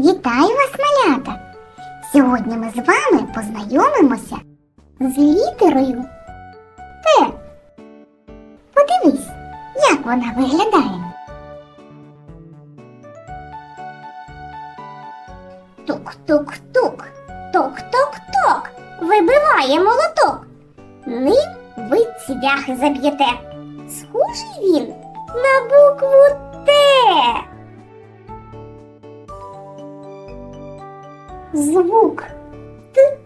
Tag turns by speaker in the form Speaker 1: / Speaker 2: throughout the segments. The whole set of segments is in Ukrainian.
Speaker 1: Вітаю вас, малята! Сьогодні ми з вами познайомимося з літерою Т. Подивись, як вона виглядає. Тук-тук-тук, тук-тук-тук, вибиває молоток. Ним ви цвяхи заб'єте. Схожий він на букву Т. Звук Т.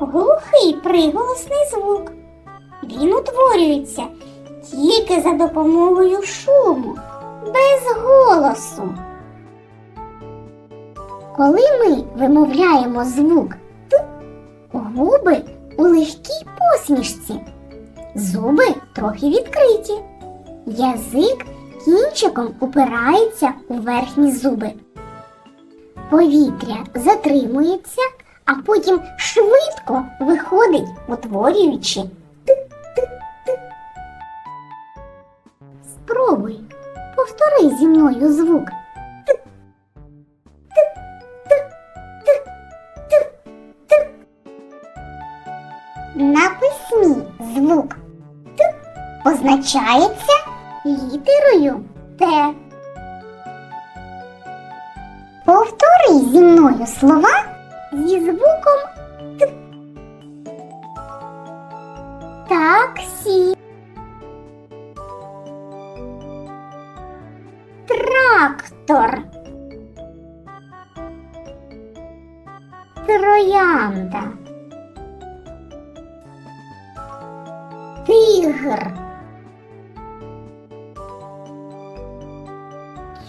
Speaker 1: Глухий приголосний звук. Він утворюється тільки за допомогою шуму, без голосу. Коли ми вимовляємо звук Т, губи у легкій посмішці, зуби трохи відкриті, язик кінчиком упирається у верхні зуби. Повітря затримується, а потім швидко виходить, утворюючи Т-Т-Т. Спробуй, повтори зі мною звук. На письмі звук Т позначається літерою Т. Повтори зі слова зі звуком Т. Таксі. Трактор. Троянда. Тигр.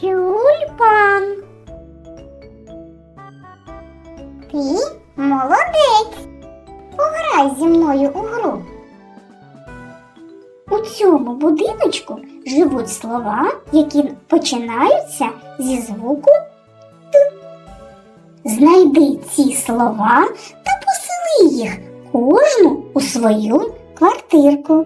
Speaker 1: Тюльпан. Ти молодець. Пограй зі мною у гру. У цьому будиночку живуть слова, які починаються зі звуку Т. Знайди ці слова та посели їх кожну у свою квартирку.